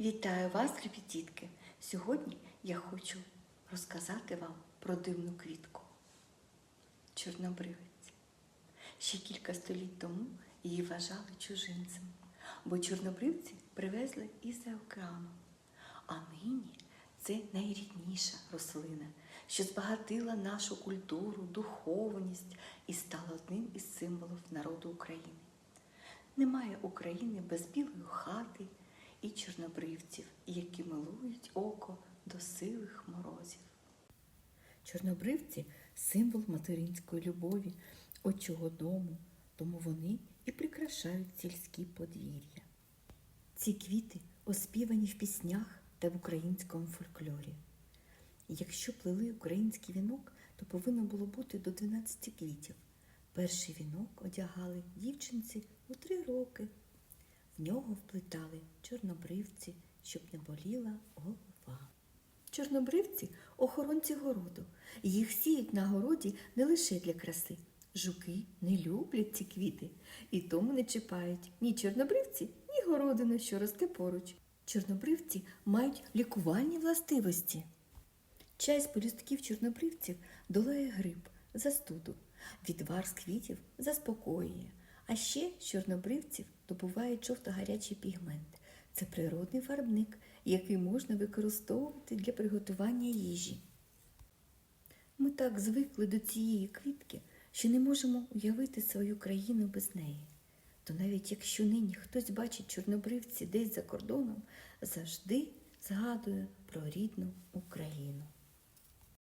Вітаю вас, любі дітки! Сьогодні я хочу розказати вам про дивну квітку. Чорнобривець. Ще кілька століть тому її вважали чужинцем, бо чорнобривці привезли із-за океану. А нині це найрідніша рослина, що збагатила нашу культуру, духовність і стала одним із символів народу України. Немає України без білої хати і чорнобривців, які милують око до силих морозів. Чорнобривці символ материнської любові, отчого дому, тому вони і прикрашають сільські подвір'я. Ці квіти оспівані в піснях та в українському фольклорі. Якщо плели український вінок, то повинно було бути до 12 квітів. Перший вінок одягали дівчинці у три роки. В нього вплетали чорнобривці, щоб не боліла голова. Чорнобривці охоронці городу. Їх сіють на городі не лише для краси. Жуки не люблять ці квіти і тому не чіпають ні чорнобривці, ні городину, що росте поруч. Чорнобривці мають лікувальні властивості. Чай з полюстків чорнобривців долає грип, застуду, відвар з квітів заспокоює. А ще з чорнобривців добувають жовто-гарячий пігмент. Це природний фарбник, який можна використовувати для приготування їжі. Ми так звикли до цієї квітки, що не можемо уявити свою країну без неї. То навіть якщо нині хтось бачить чорнобривці десь за кордоном, завжди згадує про рідну Україну.